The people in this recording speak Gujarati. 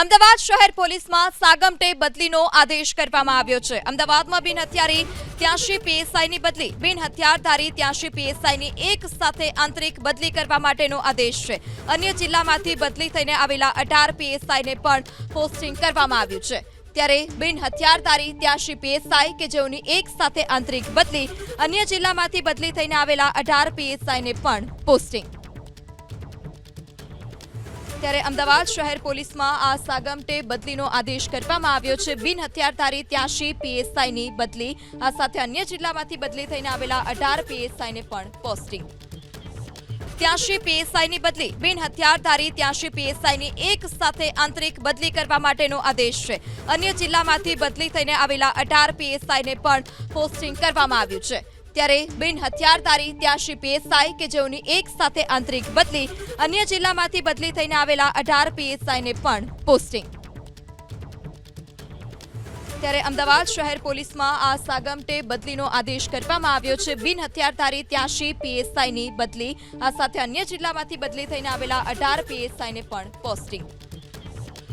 અમદાવાદ શહેર પોલીસમાં સાગમટે બદલીનો આદેશ કરવામાં આવ્યો છે. અમદાવાદમાં બિન હથિયારી ત્યાંશી પીએસઆઈની બદલી. બિન હથિયારધારી ત્યાંશી પીએસઆઈની એક સાથે આંતરિક બદલી કરવા માટેનો આદેશ છે. અન્ય જિલ્લામાંથી બદલી થઈને આવેલા અઢાર પીએસઆઈને પણ પોસ્ટિંગ કરવામાં આવ્યું છે. ત્યારે બિન હથિયારધારી ત્યાંશી પીએસઆઈ કે જેઓની એક સાથે આંતરિક બદલી, અન્ય જિલ્લામાંથી બદલી થઈને આવેલા અઢાર પીએસઆઈને પણ પોસ્ટિંગ. ત્યારે અમદાવાદ શહેર પોલીસમાં આ સાગમટે બદલીનો આદેશ કરવામાં આવ્યો છે. બિન હથિયારધારી ત્યાંશી પીએસઆઈની બદલી, આ સાથે અન્ય જિલ્લામાંથી બદલી થઈને આવેલા અઢાર પીએસઆઈને પણ પોસ્ટિંગ ત્યાંશી પીએસઆઈની બદલી, બિન હથિયારધારી ત્યાંશી પીએસઆઈની એક સાથે આંતરિક બદલી કરવા માટેનો આદેશ છે. અન્ય જિલ્લામાંથી બદલી થઈને આવેલા અઢાર પીએસઆઈને પણ પોસ્ટિંગ કરવામાં આવ્યું છે. ત્યારે બિન હથિયારધારી ત્યાંશી પીએસઆઈ કે જેઓની એક સાથે આંતરિક બદલી અન્ય જિલ્લામાંથી બદલી થઈને આવેલા અઢાર પીએસઆઈને પણ પોસ્ટિંગ. ત્યારે અમદાવાદ શહેર પોલીસમાં આ સાગમટે બદલીનો આદેશ કરવામાં આવ્યો છે. બિન હથિયારધારી ત્યાંશી પીએસઆઈની બદલી, આ સાથે અન્ય જિલ્લામાંથી બદલી થઈને આવેલા અઢાર પીએસઆઈને પણ પોસ્ટિંગ.